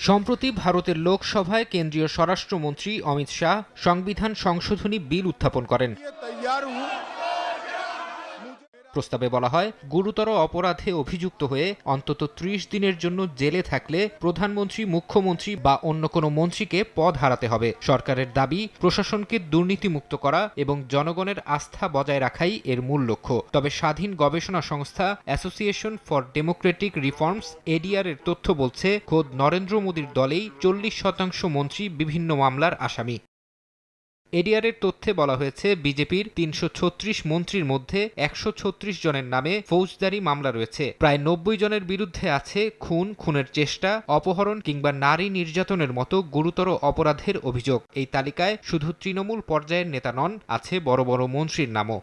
সম্প্রতি ভারতের লোকসভায় কেন্দ্রীয় স্বরাষ্ট্রমন্ত্রী অমিত শাহ সংবিধান সংশোধনী বিল উত্থাপন করেন। প্রস্তাবে বলা হয়, গুরুতর অপরাধে অভিযুক্ত হয়ে অন্তত ত্রিশ দিনের জন্য জেলে থাকলে প্রধানমন্ত্রী, মুখ্যমন্ত্রী বা অন্য কোনো মন্ত্রীকে পদ হারাতে হবে। সরকারের দাবি, প্রশাসনকে দুর্নীতিমুক্ত করা এবং জনগণের আস্থা বজায় রাখাই এর মূল লক্ষ্য। তবে স্বাধীন গবেষণা সংস্থা association for democratic reforms, ADR এর তথ্য বলছে, খোদ নরেন্দ্র মোদীর দলেই চল্লিশ শতাংশ মন্ত্রী বিভিন্ন মামলার আসামি। এডিআরের তথ্যে বলা হয়েছে, বিজেপির তিনশো ছত্রিশ মন্ত্রীর মধ্যে একশো ছত্রিশ জনের নামে ফৌজদারি মামলা রয়েছে। প্রায় নব্বই জনের বিরুদ্ধে আছে খুন, খুনের চেষ্টা, অপহরণ কিংবা নারী নির্যাতনের মতো গুরুতর অপরাধের অভিযোগ। এই তালিকায় শুধু তৃণমূল পর্যায়ের নেতা নন, আছে বড় বড় মন্ত্রীর নামও।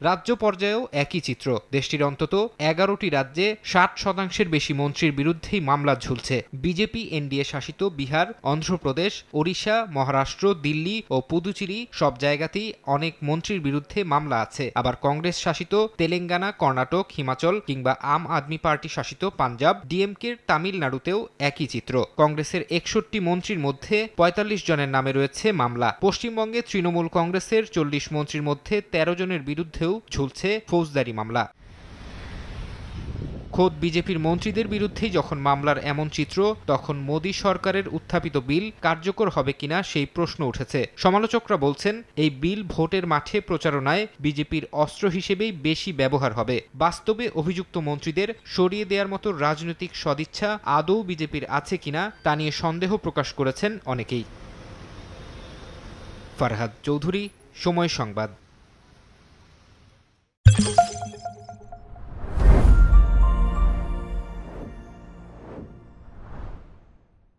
রাজ্য পর্যায়েও একই চিত্র। দেশটির অন্তত এগারোটি রাজ্যে ষাট শতাংশের বেশি মন্ত্রীর বিরুদ্ধেই মামলা ঝুলছে। বিজেপি, এনডিএ শাসিত বিহার, অন্ধ্রপ্রদেশ, ওড়িশা, মহারাষ্ট্র, দিল্লি ও পুদুচেরি সব জায়গাতেই অনেক মন্ত্রীর বিরুদ্ধে মামলা আছে। আবার কংগ্রেস শাসিত তেলেঙ্গানা, কর্ণাটক, হিমাচল কিংবা আম আদমি পার্টি শাসিত পাঞ্জাব, ডিএমকের তামিলনাড়ুতেও একই চিত্র। কংগ্রেসের একষট্টি মন্ত্রীর মধ্যে পঁয়তাল্লিশ জনের নামে রয়েছে মামলা। পশ্চিমবঙ্গে তৃণমূল কংগ্রেসের চল্লিশ মন্ত্রীর মধ্যে তেরো জনের বিরুদ্ধেও ঝুলছে ফৌজদারি মামলা। খোদ বিজেপির মন্ত্রীদের বিরুদ্ধেই যখন মামলার এমন চিত্র, তখন মোদী সরকারের উত্থাপিত বিল কার্যকর হবে কিনা সেই প্রশ্ন উঠেছে। সমালোচকরা বলছেন, এই বিল ভোটের মাঠে প্রচারণায় বিজেপির অস্ত্র হিসেবেই বেশি ব্যবহার হবে। বাস্তবে অভিযুক্ত মন্ত্রীদের সরিয়ে দেওয়ার মতো রাজনৈতিক সদিচ্ছা আদৌ বিজেপির আছে কিনা, তা নিয়ে সন্দেহ প্রকাশ করেছেন অনেকেই। ফারহাদ চৌধুরী, সময় সংবাদ।